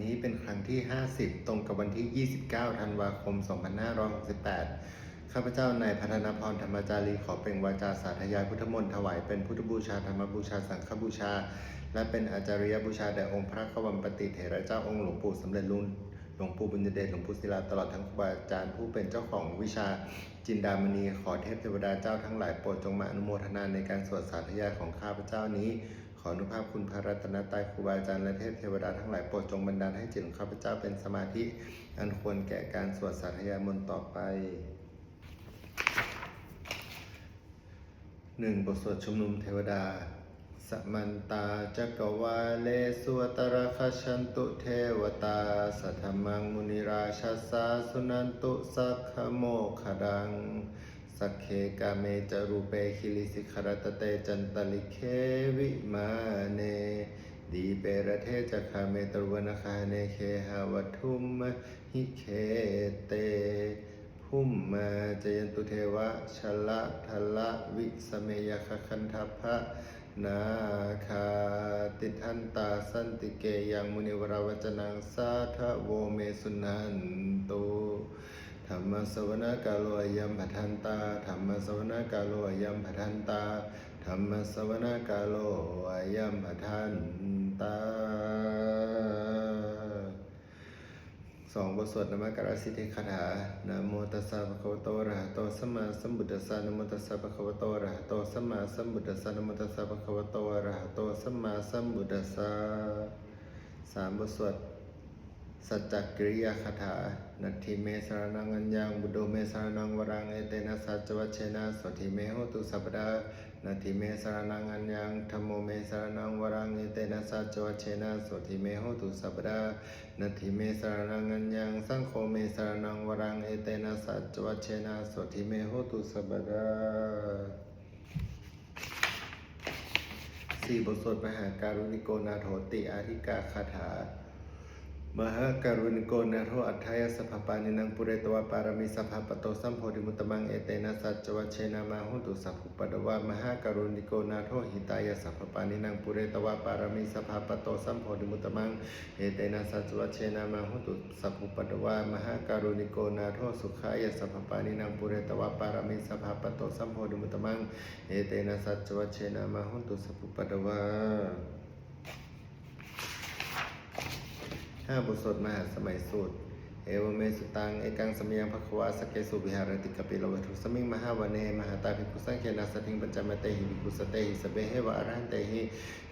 นี้เป็นครั้งที่ 50 ตรงกับวันที่ 29 ธันวาคม 2568 ข้าพเจ้านายพัฒนพรธรรมจารีขอเป็นวาจาสาธยายพุทธมนต์ถวายเป็นพุทธบูชาธรรมบูชาสังฆบูชา และเป็นอาจาริยบูชาแด่องค์พระกวัมปติเถระเจ้าองค์หลวงปู่สำเร็จรุ่นหลวงปู่บุญญเดชหลวงปู่ศิลาตลอดทั้งครูบาอาจารย์ผู้เป็นเจ้าของวิชาจินดามณีขอเทพเทวดาเจ้าทั้งหลายโปรดจงมาอนุโมทนาในการสวดสาธยายของข้าพเจ้านี้ ขออนุภาพคุณพระรัตนตรัยครูบาอาจารย์และเทพเทวดาทั้งหลายโปรดจงบันดาลให้จิตของข้าพเจ้าเป็นสมาธิ อันควรแก่การสวดสาธยายมนต์ต่อไปหนึ่งบทสวดชุมนุมเทวดา สมันตาจักวาเลสวตระคชันตุเทวตา สัทธมังมุนิราชสสาสุนันตุสักขโมขดัง สักเคกาเมจรูเปคิลิสิขรตเตจันตลิเควิมาเน ดีเปรเทจักขเมตรวนคาเนเคหาวัทุมหิเคเตภุมมาจยันตุเทวะชละทละวิสเมยคคันทัพพะนาคาติทันตาสันติเกยังมุนิวราวจนังสาทะโวเมสุนันตุ ธรรมสวนากาโลยัมปทันตาธรรมสวนากาโลยัมปทันตาธรรมสวนากาโลยัมปทันตาสองบทสวดนมกการสิทธิคาถานะโมตัสสะภะคะวะโตอะระหะโตสัมมาสัมพุทธัสสะนะโมตัสสะภะคะวะโตอะระหะโตสัมมาสัมพุทธัสสะนะโมตัสสะภะคะวะโตอะระหะโตสัมมาสัมพุทธัสสะสามบทสวด สัจจกริยาคาถานัตถิเมสรนังอัญญังบุโดเมสรนังวรังเอเตนะสัจวัชเชนะสวทิเมโหตุสัพดานาทิเมสรนังอัญญังธรรมโมเมสรนังวรังเอเตนะสัจวัชเชนะสวทิเมโหตุสัพดานาทิเมสรนังอัญญังสังโฆเมสรนังวรังเอเตนะสัจวัชเชนะสวทิเมโหตุสัพพดาสี่บทสวดมหาการุณิโกนาโถติอาธิกาคาถา มหาการุณโกนาโทอัฏฐายสัพปานินังปุเรตวะปารมิสัพพปโตสัมโพธิมุตมังเอเตนะสัจวัชเชนามาหุตุสัพพุปะดวะมหาการุณิโกนาโทหิตายสัพปานินังปุเรตวะปารมิสัพพปโตสัมโพธิมุตมังเอเตนะสัจวัชเชนามาหุตุสัพพุปะดวะมหาการุณิโกนาโทสุขายสัพปานินังปุเรตวะปารมิสัพพปโตสัมโพธิมุตมังเอเตนะสัจวัชเชนามาหุตุสัพพุปะดวะ ข้าบทสดมหาสมัยสูตรเอวเมสุตังเอกังสมยังภควาสเกสุวิหารติกปิโลวัตุสมิงมหาวเนมหาตาภิกุสังเกนาสติงปัญจมเตหิภิกุสเตหิสเบเหวะอรหันเตหิ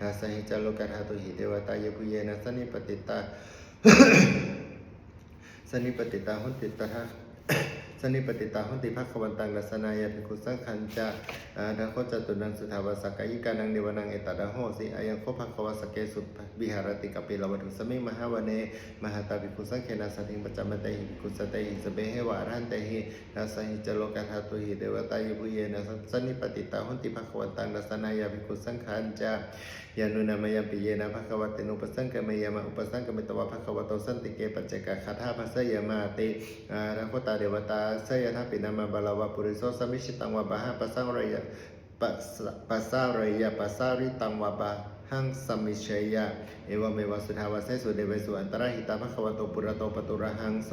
นาสหิจาโลกันหาตุหิเทวตายภุเยนะสนิปติตาสนิปติตาหุติตถา สนิปติตาหุนติภควันตังรัสนายาภิกขุสังขันจะอาดาโคจตุนังสุทาวาสกายิกานังเดวนังเอตดาโหสิอายังโคภควาสเกสุวิหารติกปิลวัตุสมิมหาวเนมหาตาภิกขุสังเขนาสติงปจจมเตหิภิกขุสเตหิสเบเหวะอรหันเตหินาสหิจโลกัฏหาตุหิเดวตายพุเยนะสนิปติตาหุนติภควันตังรัสนายาภิกขุสังขันจะยานุนามยมปิเยนะภควตินุปสังกเมยมาอุปสังกเมตวะภควโตสันติเกปัจเจกคาถาภัสยมาติอาราโคตาเดวตาสยทัพปินามาบาลาวะปุริโสสมิชิตังวะบาหะปัสสังรยะปัสปัสสารยะปัสสาริตังวะบาหังสมิเชยะ เอวเมวะสุทาวะเสสุเดวสุอันตรหิตาภควโตปุระโตปตุระหังโส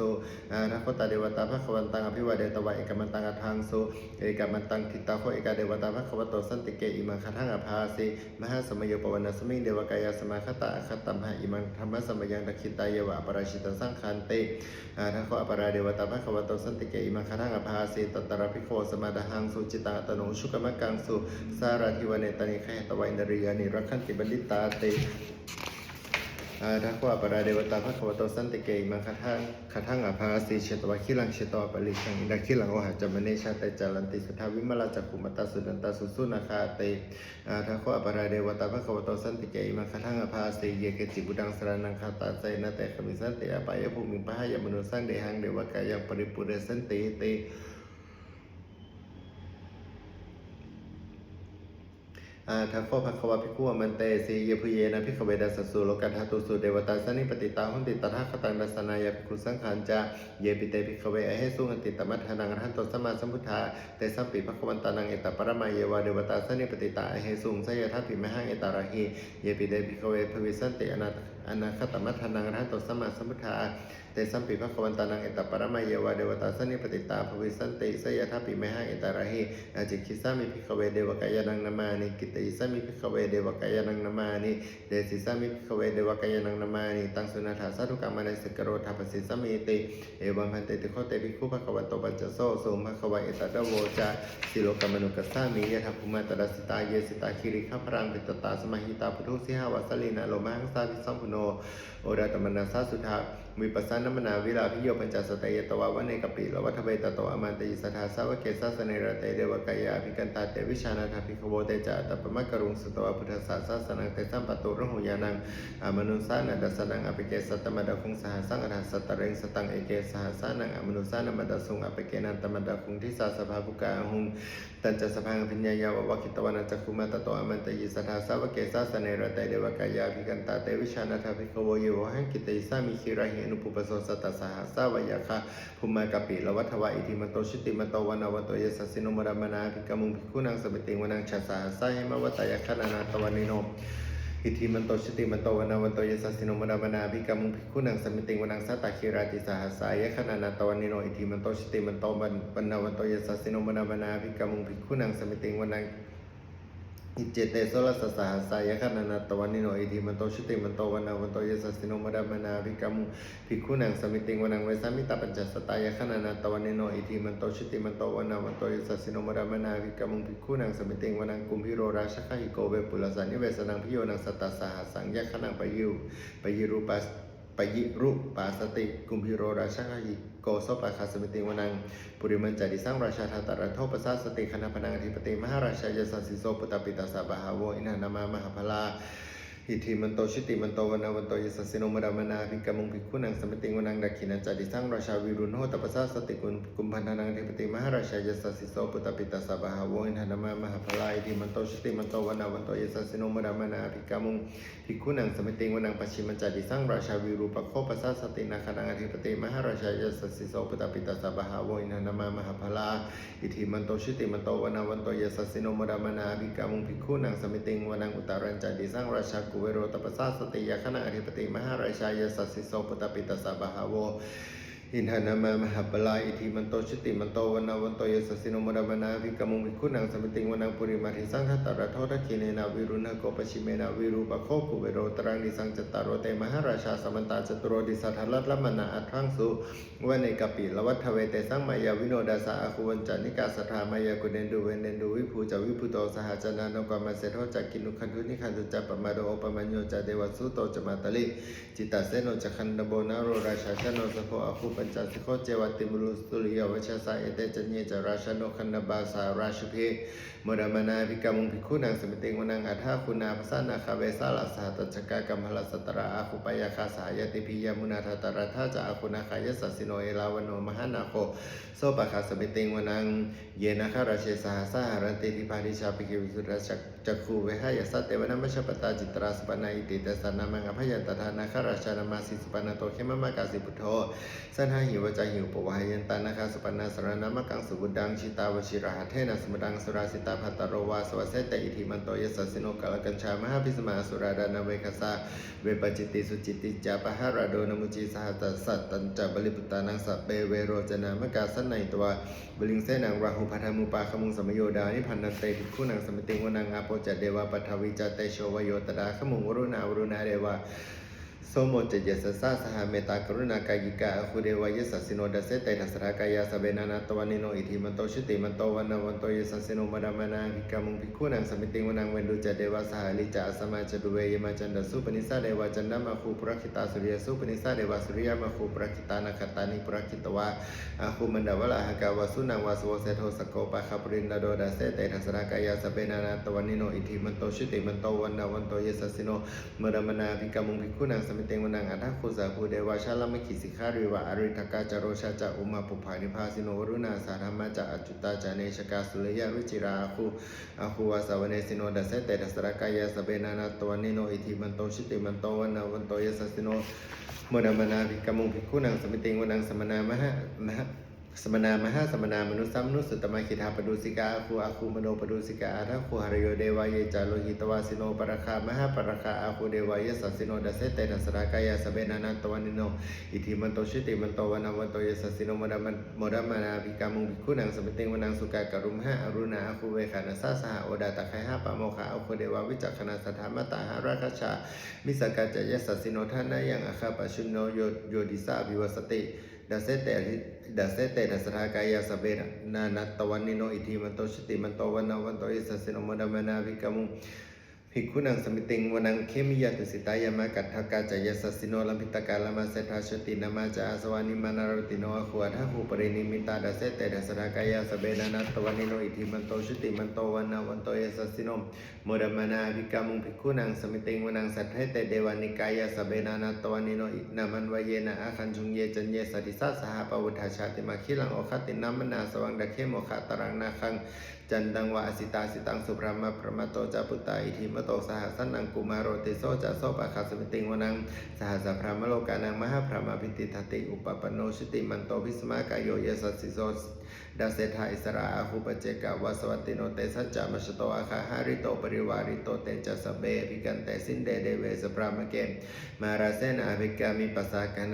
อาราโคตาเดวตาภควันตังอภิวาเดตวะเอกมันตังอัทังโสเอกมันตังทิตาโคเอกาเดวตาภควโตสันติเกอิมังคทังอภาสิมหาสมยปวนาสมิงเดวกายาสมาคตาคตัมหะอิมังธรรมสมยังดคิตายะวะปราชิตสังคันเตอาทัคโคอปราเดวตาภควโตสันติเกอิมังคทังอภาสิตตระภิกขวสมาดหังสุจิตังอัตโนชุกมะกังสุสาราธิวเนตนิขยตวัยนริยานิรักขันติบันดิตาเต อาทักวาปราเดวตาภควโตสันติเกอิมังคทังคทังอภาสีเชตวะคิลังเชตวะปริชังอินดาคิลังโอหะจามเนชาเตจารันติสุทาวิมลาจักขุมตตาสุดันตาสุสุนาคาเตอาทักวาปราเดวตาภควโตสันติเกอิมังคทังอภาสีเยเกจิบุดังสรนังคาตาไซนะเตขมิสันติอปายภูมิปะหายมนุสังเดหังเดวกายังปริปุเรสันติเต อาทัคโคภควะภิกขุมันเตสีเยพุเยนะภิกเวดัสสุโลกัฏหาตุสุเดวตาสนิปติตาหุนติตถาคตังดัสนายาภิกขุสังขันจะเยปิเตภิกขเวอเหสุหันติตมัทธนังรหันตสัมมาสัมพุทธาเตสัมปิภควันตานังเอตปรมาเยวาเดวตาสนิปติตาอเหสุงสยทัพพิมหังเอตาระหิเยปิเตภิกขเวภวิสันติอนาออนาคตมัทธนังรหันตสัมมาสัมพุทธาเตสัมปิภควันตานังเอตปรมาเยวาเดวตาสนิปติตาภวิสันติสยทัปิเมหะเอตาระหิอาจิคิสามิภิกเวเดวกายานังนามานิกิตติสามิภิกเวเดวกายานังนามานิเดสิสามิภิกเวเดวกายานังนามานิตังสุนัทาสาธุกรรมนัสกโรธาปสิสามิติเอวังพันเตติโคเตภิกขุภควโตปัญจโสสุภควะเอตตะโวจาสิโลกมนุกัสสามิยะทัพพุมาตระสิตาเยสิตาคิริขพรังปิตตาสมหิตาพุทุสิหาวาสลีนาโลมังสาวิสัมพุโนโอราตมนาสาสุทา วิปัสสนมนาวิลาภิโยปัญจสตยตวะวะเนกปิลวัฏเวตโตอมันตยิสทาสาวเกสาสเนรเตเดวกายาภิกันตาเตวิชานาถภิกขโวเตจาตปมะกรุงสตวะพุทธศาสสนังเตสัมปตุระหุยานังอามนุสานัดัสนังอภิเกสตมดาคุงสหสังอรหัสตเรงสตังเอเกสหสานังอมนุสานมดาสุงอภิเกนันตมดาคุงทิสาสภาภุกาหุงตันจะสพังพิญญายาวะคิตวานาจักขุมาตโตอมันตยิสทาสาวเกสาสเนรเตเดวกายาภิกันตาเตวิชานาถภิกขโวเยวหังกิเตสามิคิราหินุปุปโสสตสหสาวยาคะภุมากปิละวัฏวะอิทิมโตชิติมโตวนาวันโตเยสสิโนมรมนาภิกมุงภิกขุนังสมิติงวนังชาสาสายมวัตยาคะนานาตวันนิโนอิทิมันโตชิติมันโตวนาวันโตยสัสสิโนมรามนาภิกามุงภิกขุนังสมิติงวนังสัตตาคิราติสหัสายขนานาตวันนิโนอิทิมันโตชิติมันโตวันวนาวันโตยสัสสิโนมรามนาภิกามุงภิกขุนังสมิติงวนัง อิจเจเตโสลสสหัสสายขนานาตวันนิโนอิทิมันโตชิติมันโตวันาวันโตเยสัสสิโนมรามนาภิกามุภิกขุนังสมิติงวนังเวสามิตาปัญจสตายขนานาตวันนิโนอิทิมันโตชิติมันโตวันาวันโตเยสัสสิโนมรามนาภิกามุภิกขุนังสมิติงวนังกุมพิโรราชคหิโกเวปุลสันนิเวสนังพิโยนังสตตสหัสสังยขนังปยิวปยิรูปัส ปยิรุปาสติ กุมพิโรราชาหิโกโซปาคาสมิติวนัง ปุริมันจาดิสังราชาธาตระโทปัสสะสติคณะพนังอธิปติมหาราชายสัสสิโสปุตตปิตาสาบาหาโวอินานามา มหาพลา อิทิมันโตชิติมันโตวันนาวันโตยสัสสิโนมรามนาภิกมุงภิกขุนังสมิติงวนังดักขินันจาดิสังราชาวิรุณโหตปสาสติกุลกุมพันธนังอธิปติมหาราชายสัสสิโสปุตตปิตาสบาหาวอินานามามหาพลาอิทิมันโตชิติมันโตวันนาวันโตยสัสสิโนมรามนาภิกมุงภิกขุนังสมิติงวนังปัจฉิมจาดิสังราชาวิรูปโคปัสสะสตินาคนังอธิปติมหาราชายสัสสิโสปุตปิตาสบหาวอินานามามหาพลาอิทิมันโตชิติมันโตวนาวันโตยสัสสิโนมรามนาภิกามุงภิกขุนังสมิติงวนังอุตารัญจาดิสังราชากุเวโรตปัสสะสติยาคณะอธิปติมหาราชายสัสสิโสปตปิตาสบหาโว อินทานามามหาปลาอิทิมันโตชิติมันโตวันนาวันโตยสัสสิโนมรามนาภิกมุงภิกขุนังสมิติงวนังปุริมาทิสังทัตตระโททัคคิเนนาวิรุณโกปชิเมนาวิรูปโคกุเวโรตรังดิสังจตารโรเตมหาราชาสมันตาจตุโรดิสัทธลัตละมนาอัตถังสุวเนกปิละวัฏเวเตสังมายาวิโนดาสาอาคุวันจานิกาสทามายากุเนนดูเวเนนดูวิภูจาวิภูโตสหจนานกามาเสโทจักกินุคันทุนิคันตุจัปมาโดโอปมัญโยจาเดวสุโตจมาตลิจิตตเสโนจักขันดโบนาโรราชาชโนสโคอคุปัญจสิโคเจวติมุลุสุริยวชาสาเอเตจัญเยจาราชโนคันนบาสาราชเพมรามนาภิกามุงภิกขุนังสมิติงวนังอัฏฐาคุณาภสานาคาเวสาลาสหัตจกากรรมหลสตระอาคุปยาคาสายติพิยมุนาทตระทาจาอาคุณาคายสัสสิโนเอลาวโนมหานาโคโสปะคาสมิติงวนังเยนะคาราเชสหสหารันติทิพาริชาปิกิวิสุราชจักขูเวหายสัตเตวนะมชปตาจิตราสปนาอิติเตสานามังอภยันตทานาคาราชานามาสิสปนาโตเขมมากาสิพุทโธสันหาหิวจาหิวปวายันตานาคาสปนาสรณามกังสุบุดังชิตาวชิราหเทนะสมดังสุราสิตาภัตตโรวาสวเสตอิทิมันโตยสัสสิโนกาลกัญชามหาพิสมาสุราดานาเวคสาเวปจิติสุจิติจาปหาราโดนมุจิสหัตสัตตัญจบริปุตตานังสัพเปเวโรจนามกาสันในตัวบลิงเสนังราหุพัทมุปาขมุงสมโยดานิพันนันเตภิกขุนังสมิติงวนังอาโปจเดวะปัทวิจเตโชวโยตดาขมุงวรุณาวรุณาเดวะ โสโมจเยสสะสหเมตตากรุณากายิกาอคุเดวายสัสสิโนดัสเสตทัสรากายาสเบนานาตวันนิโนอิทิมันโตชิติมันโตวันนาวันโตยสัสสิโนมดามานาภิกามุงภิกขุนังสมิติงวนังเวนดุจเดวะสหลิจาสมาจดุเวยมาจันดสุปนิสาเดวะจันดามาคูปรักิตาสุริยสุปนิสาเดวะสุริยมาคูปรักิตานาคตานิปรักิตวะอาคูมันดาวลาหกาวสุนังวาสโวเสโทสโกปะคาปรินดาโดดัสเสตทัสรากายาสเบนานาตวันนิโนอิทิมันโตชิติมันโตวันนาวันโตยสัสสิโนมดามานาภิกามุงภิกขุนังสมิตงวันังอัตถคุสาภูเดวาชาลามขิสิกขาริวะอริทกาจาโรชาจะอุมาปุภานิพาสิโนวรุณาสาธรรมจะอจุตาจาเนชกาสุริยวิจิราคูอาคูวาสาวเนสิโนดัสเสเตดัสรากายาสเบนานาตวันิโนอิทิมันโตชิติมันโตวันนาวันโตยสัสิโนมดามนาภิกามุงภิกขุนังสมิติงวันังสมนามะมะ สมนามหาสมนามนุสัมนุสุตตมคิทาปดุสิกาอาคูอาคูมโนปดุสิกาอาทัคูหรโยเดวายจาโลหิตวาสิโนปรคามหาปรคาอาคูเดวายสัสสิโนดัสเสเตนะสรากายาสเบนานันตวันิโนอิทิมันโตชิติมันโตวานาวันโตยสัสสิโนมดามันมดามานาภิกามุงภิกขุนังสมิติงวนังสุกากรุมหะอรุณาอาคูเวขานาสาสหโอดาตะไคหะปะโมคะอาคูเดวาวิจักขณาสัทธามตาหาราคชามิสกาจยสัสสิโนทานายังอาคาปชุนโนโยโยดิสาวิวสติ ดัสเซเตดัสเซ ภิกขุนังสมิติงวนังเคมิยตุสิตายามากัตถกาจายสัสสิโนลัมพิตกาลามาเสทาชตินามาจาสวานิมานารติโนอขวทัหูปรินิมิตาดัสเสเตดัสรากายาสเบนานัตวันิโนอิทิมันโตชติมันโตวันนาวันโตยสัสสิโนโมดมานาภิกามุงภิกขุนังสมิติงวนังสัทเทเตเดวานิกายาสเบนานัตวันิโนอินามันวเยนะอาคันจุงเยจันเยสติสัสสหปวุฒาชาติมาคิลังโอคตินัมมนาสวังดะเคโมคะตรังนาคัง จันดังวะอสิตาสิตังสุพรหมะประมาโตจาปุตตาอิทิมโตสหัสนังกุมารโรติโสจะโสปะคาสมิติงวนังสหัสพรหมโลกานังมหาพรหมพิติทติอุปปโนชิติมันโตพิสมากายโยยสัสสิโสดาเสธาอิสระอาหุปเจกาวาสวัตติโนเตสัจจามชโตอาคาหาริโตปริวาริโตเตจัสเบภิกันเตสินเดเดเวสพรหมเกมมาราเสนาภิกามิปัสสากัน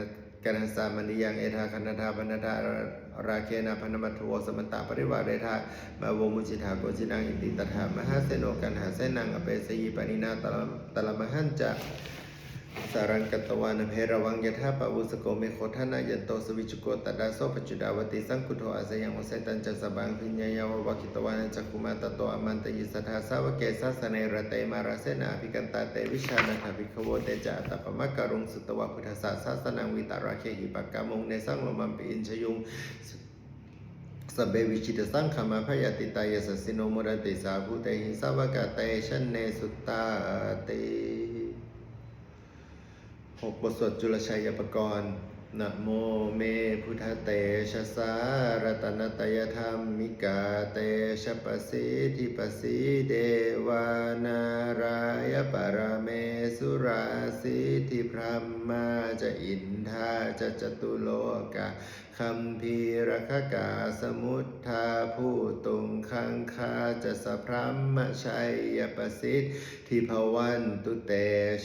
กันหสามณียังเอธาคณธาปนธา ราเคนาพนมัทโวสมันตาปริวาเรธามาวมุจิธาโกจินังอิติตถามหาเสโนกันหาเสนังอเปสยีปนินาตลตลมหันจะ สารังกตวานเพระวังยถาปวุสโกเมโคทานายันโตสวิจุโกตดาโสปจุดาวติสังคุโทอาสยังวเสตันจะสบังพิญญายาววกิตวานจักุมาตโตอมันตยิสทาสาวเกสาสเนรเตมาราเสนาภิกันตาเตวิชานาถภิกขโวเตจาตปมะการุงสุตวะพุทธสาสสนังวิตาราเคหิปักกามงในสังลมัมปิอินชยุงสเบวิชิตสังขมาพยาติตายสสิโนมรติสาภูเตหิสาวกาเตชันเนสุตตาเต หกบทสวดจุลชัยปกรณ์นะโมเมพุทธเตชะสารตนตยธรรมมิกาเตชะปสิทิปสิเดวานารายปรเมสุราสิทิพรหมาจะอินทาจะจตุโลกา คัมภีรคกาสมุทธาผู้ตุงคังคาจะสพรัมมชัยยประสิทธิทิพวันตุเต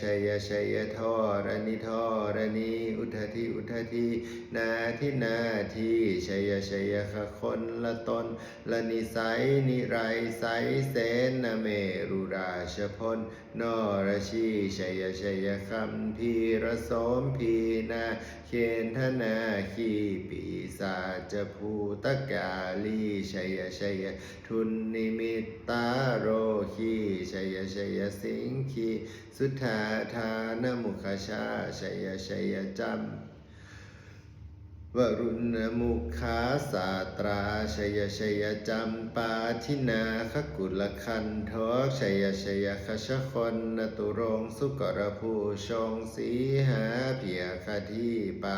ชัยชัยทอรณิทอรณีอุทธิอุทธินาทินาทีชัยชัยขคนละตนละนิสัยนิไรไสยเสนนเมรุราชพลนรชีชัยชัยคัมภีรสมพีนาเคนธนาขีปีศาจภูตกาลีชัยชัยทุนนิมิตตาโรคีชัยชัยสิงคีสุทธาทานมุขชาชัยชัยจัมวรุณมุขาสาตราชยชยจัมปาทินาคกุลคันทอกชยชยคชคนนตุรงสุกรภูชงสีหาเพียคทีปา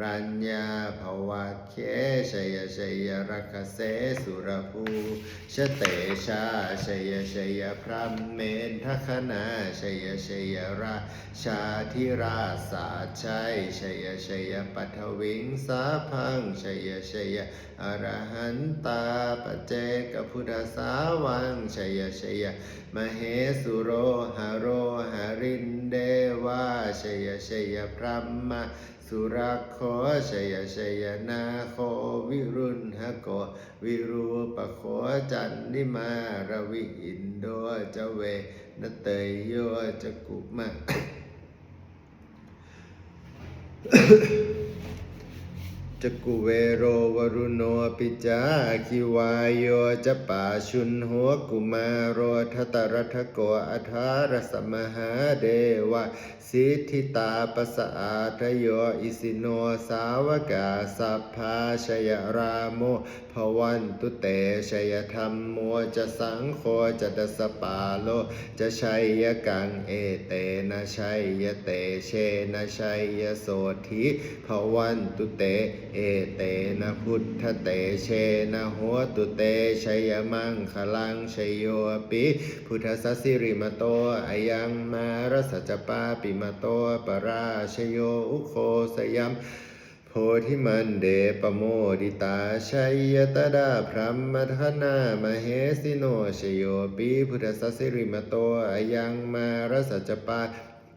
รีปุณสุธินรดีชยชยสุขาสุขาชีวีชยชยทรณีตะเลสดาสุชัยยาชัยยทอรณีสารตินสทธาชัยชัยมังกรัตรัญญาภวะเคชัยชัยรักเสสุรภูชเตชาชัยชัยพระเมนทคณาชัยชัยราชาธิราสาชัยชัยชัยปัทวิงสาพังชัยชัยอรหันตาปเจกพุทธสาวังชัยชัยมเหสุโรหโรหารินเดวาชัยชัยพระมะ สุรักโขชัยชยนาโควิรุณหโกวิรูปโขจันนิมารวิอินโดจเวนเตยโยจกุมะ จักกุเวโรวรุโนปิจาคิวายโยจะป่าชุนหัวกุมารโรทตรัทโกอัทารสมหาเดวะสิทธิตาปสะอาทโยอิสิโนสาวกาสัพพาชยราโมภวันตุเตชยธรรมโมจะสังโฆจะดสปาโลจะชัยยกังเอเตนะชัยยเตเชนะชัยยโสธิภวันตุเตเอเตนะพุทธเตเชนะหัวตุเตชัยมังคลังชัยโยปิพุทธสสสิริมโตอายังมารสัจจปาปิมโตปราชโยอุโคสยัมโพธิมันเดปโมดิตาชัยยตดาพรัมมทนามเหสิโนชโยปีพุทธสสสิริมโตอายังมารสัจปา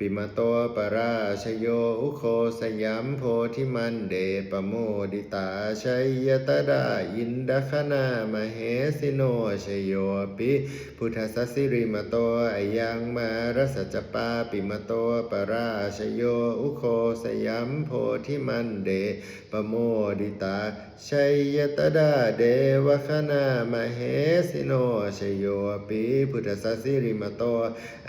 ปิมโตปราชโยอุโคสยัมโพธิมันเดปโมดิตาชัยยตดาอินดคณามเหสิโนชโยปิพุทธสสสิริมโตอายังมารสัจปาปิมโตปราชโยอุโคสยัมโพธิมันเดปโมดิตาชัยยตดาเดวคณามเหสิโนชโยปีพุทธสสสิริมโต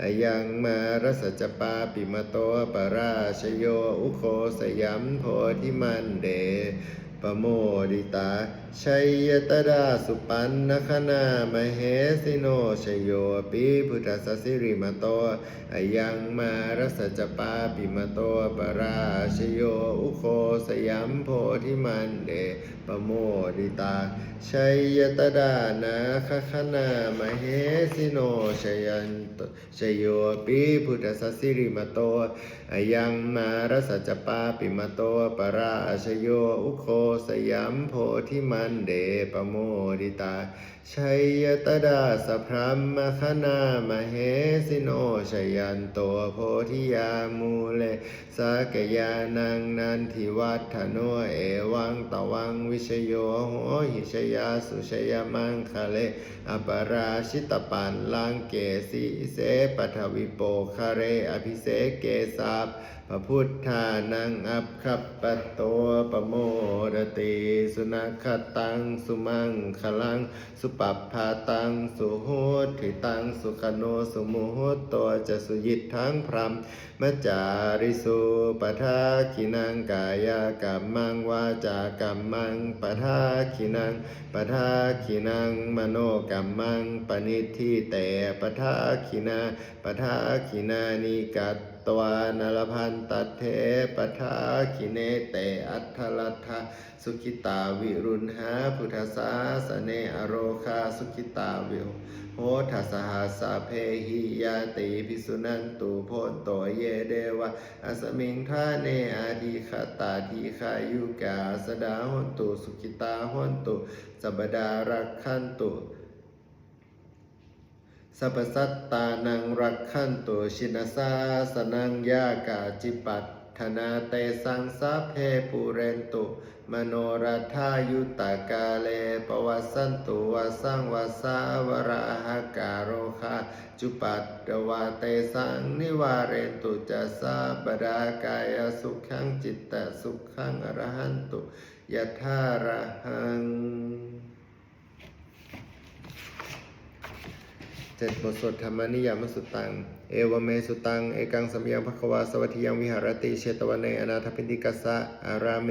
อายังมารสัจปาปิมโตปราชโยอุโคสยัมโพธิมันเด ปโมดิตา ชัยยตดาสุปันนคณามเหสิโนชโยปีพุทธสสสิริมโตอยังมารสัจจปาปิมโตปราชโยอุโคสยัมโพธิมันเดปโมดิตา ชัยยตดานาคคณามเหสิโนชยันชโยปีพุทธสสสิริมโตอยังมารสัจจปาปิมโตปราชโยอุโคสยามโพธิมันเดปโมดิตา ชัยยตดาสพรัมมคณามเหสิโนชยันโตโพธิยามูเลสากยานังนันทิวัฒโนเอวังตวังวิชโยโหหิชยาสุชยมังคะเลอปราชิตปันลังเกสีเสปทวิโปคาเรอภิเสเกสาบพระพุทธานังอัปคัปปะโตปโมรติสุนัขตังสุมังคลังสุปัปพาตังสุโหติตังสุขโนสุโมโหตัวจะสุยิตทั้งพรหมมัจจาริสุปทาคินังกายกัมมังวาจากัมมังปทาคินังปทาคินังมโนกัมมังปณิทิเตปทาคินาปทาคินานิกัต ตวานลพันตเทปทาคิเนเตอัทลัทธาสุขิตาวิรุณหาพุทธสาสเนอโรคาสุขิตาวิวโหทัสหาสาเพหิยาติภิสุนันตุโพนโตเยเดวะอสมิงทาเนอาทิคตาทีขายุกาสดาหนตุสุขิตาหนตุสัปดารักขันตุ สัพสัตตานังรักขันตุชินสาสนังยากาจิปัตธนาเตสังสาเพปุเรนตุ มโนรัฐายุตากาเลปวัสสันตุวาสังวาสาวราหการโรคาจุปัตตวาเตสังนิวาเรนตุจะสาบดากายสุขังจิตตสุขังอรหันตุยะธาระหัง เจ็ดบทสวดธรรมนิยามสุตัง เอวเมสุตัง เอกังสัมยังภควาสวัสดิยังวิหารติ เชตวันเนอนาถพินติกัสสะอาราเม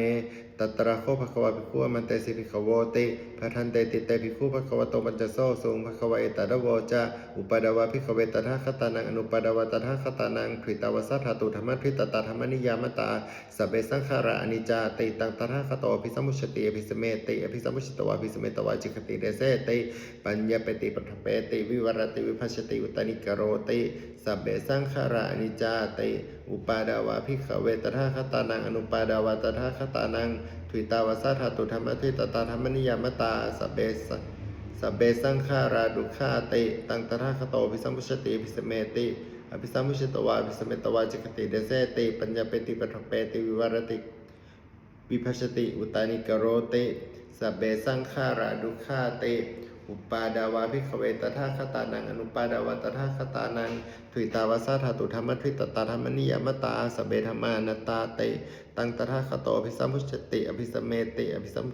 ตัตระโคภควาภิกขุมันเตสิภิกขโวติพระทันเตติเตภิกขุภควโตปัญจโซสุงภควเอตตะโวจะอุปดาวาภิกขเวตถาคตานังอนุปดาวาตถาคตานังผริตาวสัทธาตุธรรมทิตตาธรรมนิยามตาสเบสังขาระอนิจจาติตังตถาคโตอภิสัมุชติอภิสเมติอภิสัมุชตวาภิสเมตวาจิกติเดเสติปัญญาปติปัฏฐเปติวิวรติวิภัชติอุตนิกโรติสเบสังขาระอนิจจาติอุปาดาวาภิกขเวตถาคตานังอนุปาดาวาตถาคตานังถุยตาวสัทธาตุธรรมทิตตาธรรมนิยามตาสเบสสเบสังขาราดุขาติตังตถาคโตภิสัมพุชติภิสเมติอภิสัมพุชตวาภิสเมตวาจิกติเดเสติปัญญาเปติปัฏฐเปติวิวรติวิภัชติอุตานิกโรติสเบสังขาราดุขาติ อุปาดาวาภิขเวตถาคตานังอนุปาดาวาตถาคตานังถุยตาวาสาธาตุธรรมทวิตตาธรรมนิยมตาสเบธรรมานาตาเต ตังตถาคโตอภิสัมพุชติ อภิสมเมติอภิสัม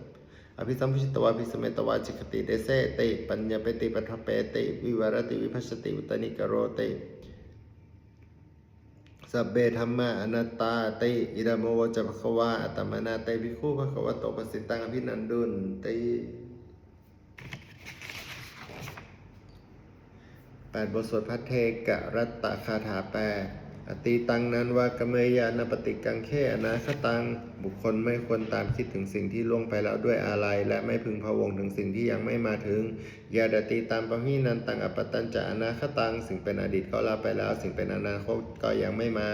อภิสัมพุชิตวาภิสเมตวาจิกติเดเสติปัญญาเปติปัทเปติวิวารติวิพัชติอุตนิกโรติสัพเบธรรมะอนัตตาติอิดามวจะภควาอัตมนาเติภิกขุภควโตปสิตังอภินันดุนติ แปดบทสวดพระเทกะรัตตคาถาแปลอติตังนั้นว่ากเมยานปฏิกังเขอนาคตัง บุคคลไม่ควรตามคิดถึงสิ่งที่ล่วงไปแล้วด้วยอะไร และไม่พึงพะวงถึงสิ่งที่ยังไม่มาถึง ยาดติตามปะหินันตังอปตันจะอนาคตังสิ่งเป็นอดีตก็ลาไปแล้ว สิ่งเป็นอนาคตก็ยังไม่มา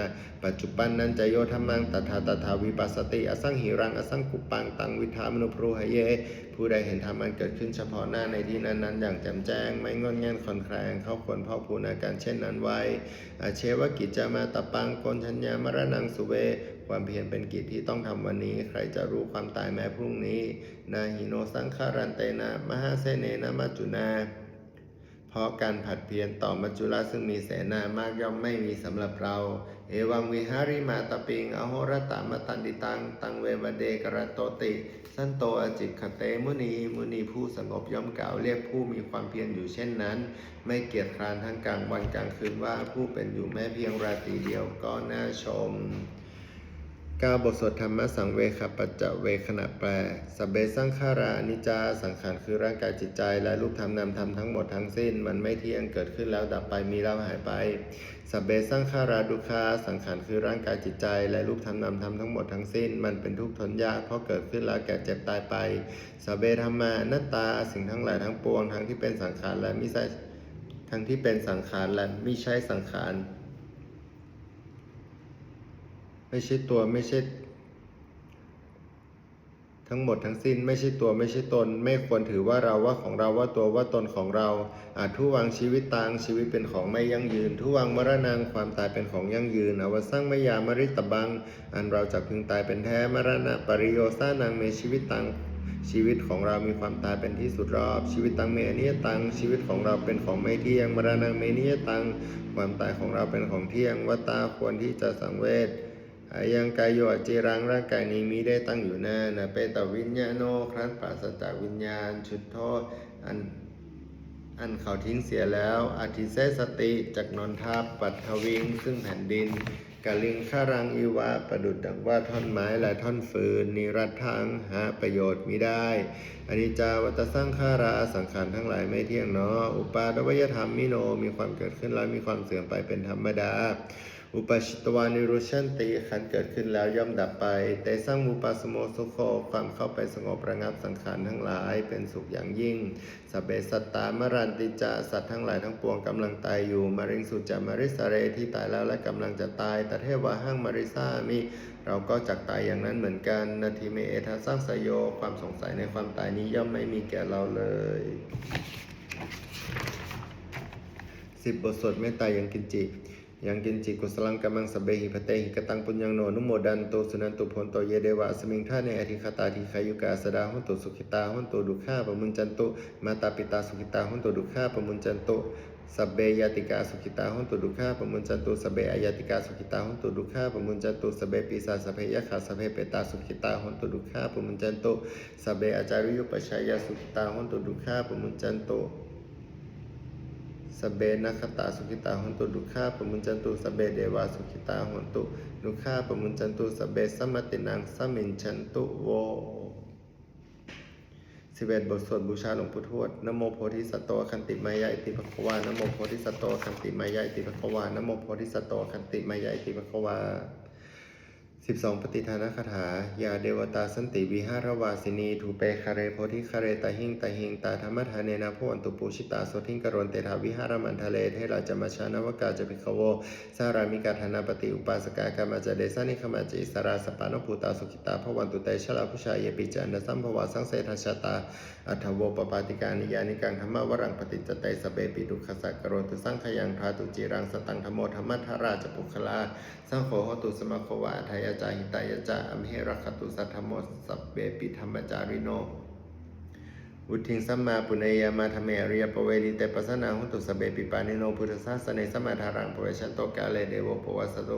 ปัจจุบันนั้นจะโยธรรมังตถาตถาวิปัสสติอสังหิรังอสังกุปปังตังวิธามนุพรูหเย ผู้ใดเห็นธรรมันเกิดขึ้นเฉพาะหน้าในที่นั้นๆอย่างแจ่มแจ้ง ไม่งอนแงนคลอนแคลงเขาควรพ่อพูนอาการเช่นนั้นไว้อาเชวกิจจามาตปังโกนชัญญามรณังสุเว ความเพียรเป็นกิจที่ต้องทำวันนี้ ใครจะรู้ความตายแม้พรุ่งนี้ นาหิโนสังขารันเตนะมหาเสเนนะมัจจุนาเพราะการผัดเพียรต่อมัจจุราซึ่งมีเสนามากย่อมไม่มีสำหรับเรา เอวังวิหาริมาตปิง อโหรตามตันติตัง ตังเววเดกรโตติ สันโตอจิตขเตมุนี มุนีผู้สงบย่อมกล่าวเรียกผู้มีความเพียรอยู่เช่นนั้น ไม่เกียจคร้านทั้งกลางวันกลางคืนว่าผู้เป็นอยู่แม้เพียงราตรีเดียวก็น่าชม ก้าบทสวดธรรมะสังเวคปัจจเวขณะแปลสเบสังขารานิจา สังขารคือร่างกายจิตใจ และรูปธรรมนามธรรมทั้งหมดทั้งสิ้น มันไม่เที่ยงเกิดขึ้นแล้วดับไปมีแล้วหายไปสเบสังขาราดุขาสังขารคือร่างกายจิตใจ และรูปธรรมนามธรรมทั้งหมดทั้งสิ้น มันเป็นทุกข์ทนยากเพราะเกิดขึ้นแล้วแก่เจ็บตายไปสเบธรรมานัตตาสิ่งทั้งหลายทั้งปวงทั้งที่เป็นสังขารและไม่ใช่ทั้งที่เป็นสังขารและไม่ใช่สังขาร ไม่ใช่ตัวไม่ใช่ ทั้งหมดทั้งสิ้นไม่ใช่ตัวไม่ใช่ตน ไม่ควรถือว่าเราว่าของเราว่าตัวว่าตนของเรา อาจทุวังชีวิตตังชีวิตเป็นของไม่ยั่งยืน ทุวังมรณงความตายเป็นของยั่งยืนอวสังมยามริตบัง อันเราจะพึงตายเป็นแท้มรณะปริโยสานังในชีวิตตังชีวิตของเรามีความตายเป็นที่สุดรอบ ชีวิตตังเมนียตัง ชีวิตของเราเป็นของไม่เที่ยงมรณะเมนียตัง ความตายของเราเป็นของเที่ยงวัตตาควรที่จะสังเวช อายังกายโยอจิรังร่างกายนี้มีได้ตั้งอยู่หน้านะเปตวิญญาโนครั้นปราศจากวิญญาณ ชุดโทษอันอันเขาทิ้งเสียแล้วอธิเสสติจากนนทับปัทวิง ซึ่งแผ่นดินกาลิงขารังอีวะประดุดดังว่าท่อนไม้และท่อนฟืน นิรัตทังหาประโยชน์มิได้อนิจจาวัตสังขาราสังขารทั้งหลายไม่เที่ยงเนาะอุปาทวยธรรมมิโนมีความเกิดขึ้นแล้วมีความเสื่อมไปเป็นธรรมดา อุปชิตวานิรุชันติขันเกิดขึ้นแล้วย่อมดับไปแต่สร้างมุปัสโมสุโคความเข้าไปสงบระงับสังขารทั้งหลาย เป็นสุขอย่างยิ่งสเบสัตตามรันติจาสัตว์ทั้งหลายทั้งปวงกำลังตายอยู่มาริงสุจามาริสเรที่ตายแล้วและกำลังจะตายแต่เทวาห้างมาริซามิเราก็จักตายอย่างนั้นเหมือนกันนาทีเมเอทาสร้างสยโยความสงสัยในความตายนี้ย่อมไม่มีแก่เราเลยสิบบทสวดเมตตายังกินจิ ยังกินจิกุสลังกัมังสเบหิพเตหิกตังปุญญังโนนุโมดันโตสุนันตุพลโตเยเดวะสมิงท่าในอธิคตาทิขายุกาสดาหุนโตสุขิตาหุนโตดุข้าปมุญจันโตมาตาปิตาสุขิตาหุนโตดุข้าปมุญจันโตสัพเบยติกาสุขิตาหุนตุดุข้าปมุญจันตุสัพเบอายติกาสุขิตาหุนตุดุข้าปมุญจันตุสัพเบปิสาสัพเพยขาสัพเพเปตาสุขิตาหุนตุดุข้าปมุญจันตุสัพเบอาจาริยุปชัยยสุขิตาหุนตุดุข้าปมุญจันตุ สเบนัคตาสุขิตาหนตุดุขาปมุญจันตุสเบเดวาสุขิตาหนตุดุขาปมุญจันตุสเบสัมมตินังสัมมินชันตุโวสิบเอ็ดบทสวดบูชาหลวงปู่ทวดนโมโพธิสัตโตคันติมายาอิติภควานโมโพธิสัตโตคันติมายาอิติภควานโมโพธิสัตโตคันติมายาอิติภควา 12 ปฏิทานคาถายาเดวตาสันติวิหารวาสินีถูเปคาเรโพธิคาเรตาหิงตาหิงตาธรรมทานเนนาโพอันตุปูชิตาโสทิงกรนเตถาวิหารมันทะเลเทราจมาชานวกาจะพิคโวสารามิกาธนาปฏิอุปาสกากามาจเดสานิขมาจิสราสปานภูตาสุขิตาพวันตุเตชลาพุชายเยปิจันนสัมภวาสังเสทชาตาอัทโวปปาติกานิยานิกังธรรมวรังปฏิจเตสเปปิดุขสักกโรตุสังขยังพาตุจิรังสตังธรรมโมธรรมัทธราชปุคลาสังโฆโหตุสมะโควาทายจาหิตายาจาอมเหรัคตุสัทธโมสัพเปปิธรรมจาริโนววุทิงสัมมาปุเนยามาธรรมเอริยปเวลิเตปัสสนาหุตุสเบปิปานิโนพุทธศาสเนสัมมาทารังปเวชันโตกาเลเดโวปวัสโต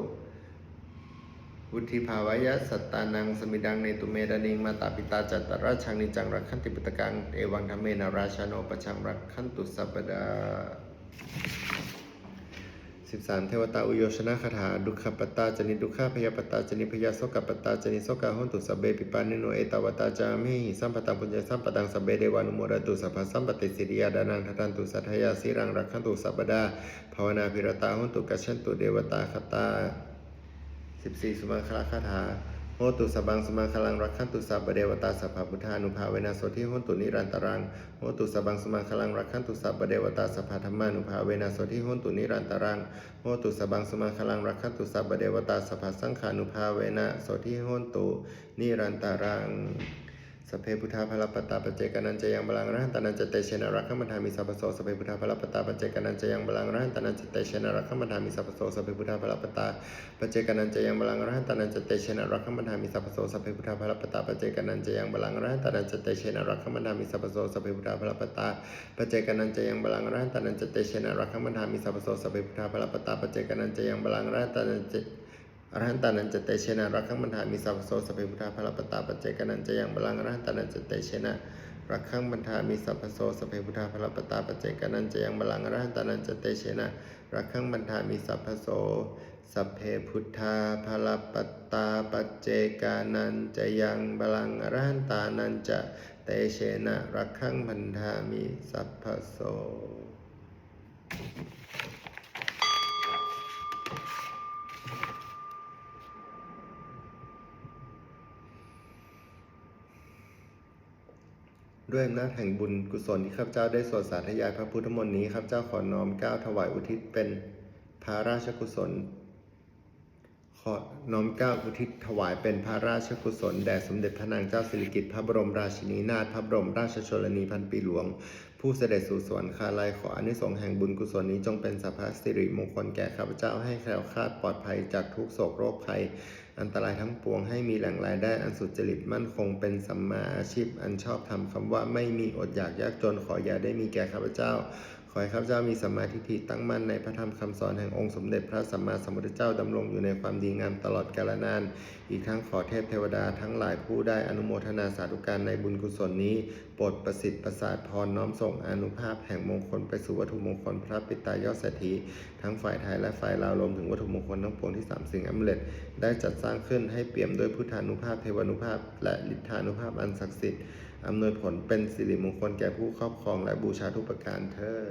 วุฒิภาวายะสัตตานังสมิดังเนตุเมรณิงมาตาปิตาจัตตราชังนิจังรักขันติปตกังเอวังธรรมเมนาราชาโนปชังรักขันตุสัปปดา สิบสามเทวตาอุโยชนะคาถาดุขปตตาจนิดุขะพยาปตตาจนิพยาโสกปตตาจนิโสกาหุนตุสเบปิปานิโนเอตาวตาจามิสัมปตังปุญญสัมปตังสเบเดวานุโมรตุสัพพสัมปติสิริยาดานังทัตันตุสัทธยาสิรังรักขันตุสัปดาภาวนาภิรตาหุนตุกัชชันตุเดวตาคตาสิบสี่สุมาคลาคาถา โหตุสบังสมังคลังรักขันตุสัพเดวตาสัพพะพุทธานุภาเวนะโสทิโหตุนิรันตรังโหตุสบังสมังคลังรักขันตุสัพเดวตาสัพพะธรรมานุภาเวนะโสทิโหตุนิรันตรังโหตุสบังสมังคลังรักขันตุสัพเดวตาสัพพะสังขานุภาเวนะโสทิโหตุนิรันตรัง สพเพพุทธาภลปตาปเจกนันจะยังบาลังรันตานันจะเตเชนรักขมันธามิสัพพโสสเพพุทธาภลปตาปเจกนันจะยังบาลังรันตานันจะเตเชนรักขมันธามิสัพพโสสพเพพุทธาภลปตาปเจกนันจะยังบาลังรันตานันจะเตเชนรักขมันธามิสัพพโสสพเพพุทธาภลปตาปเจกนันจะยังบาลังรันตานันจะเตเชนรักขมันธามิสัพพโสสพเพพุทธาภลปตาปเจกนันจะยังบาลังรันตานันจะเตเชนรักขมันธามิสัพพโสสพเพพุทธาภลปตาปเจกนันจะยังบาลังรันตานันจะ อรหันตานันจเตเชนะรักขังมันธามิสัพพโสสพเพพุทธาภลปตาปัจเจกนันจะยังบาลังอรหันตานันจเตเชนะรักขังมันธามิสัพพโสสพเพพุทธาภลปตาปัจเจกนันจะยังบาลังอรหันตานันจเตเชนะรักขังมันธามิสัพพโสสัพเพพุทธาภลปตาปัจเจกานันจะยังบาลังอรหันตานันจะเตเชนะรักขังมันธามิสัพพโส ด้วยอำนาจแห่งบุญกุศลที่ข้าพเจ้าได้สวดสาธยายพระพุทธมนต์นี้ข้าพเจ้าขอน้อมก้าวถวายอุทิศเป็นพระราชกุศล ขอน้อมก้าวอุทิศถวายเป็นพระราชกุศลแด่สมเด็จพระนางเจ้าสิริกิติ์พระบรมราชินีนาถพระบรมราชชนนีพันปีหลวง ผู้เสด็จสู่สวรรคาลัยขออนิสงส์แห่งบุญกุศลนี้จงเป็นสัพพสิริมงคลแก่ข้าพเจ้าให้แคล้วคลาดปลอดภัยจากทุกโศกโรคภัย อันตรายทั้งปวงให้มีแหล่งรายได้อันสุจริตมั่นคงเป็นสัมมาอาชีพ อันชอบทำคำว่าไม่มีอดอยากยากจนขออย่าได้มีแก่ข้าพเจ้า อให้ข้าพเจ้ามีสัมมาทิฏฐิตั้งมั่นในพระธรรมคำสอนแห่งองค์สมเด็จพระสัมมาสัมพุทธเจ้าดำรงอยู่ในความดีงามตลอดกาลนาน อีกทั้งขอเทพเทวดาทั้งหลายผู้ได้อนุโมทนาสาธุการในบุญกุศลนี้โปรดประสิทธิ์ประสาทพรน้อมส่งอนุภาพแห่งมงคลไปสู่วัตถุมงคลพระปิตายอดเศรษฐีทั้งฝ่ายไทยและฝ่ายลาวรวมถึงวัตถุมงคลทั้งปวงที่สามสิ่งอำเร็จได้จัดสร้างขึ้นให้เปี่ยมด้วยพุทธานุภาพเทวานุภาพ และฤทธานุภาพอันศักดิ์สิทธิ์ อำนวยผลเป็นสิริมงคลแก่ผู้ครอบครองและบูชาทุกประการเทอ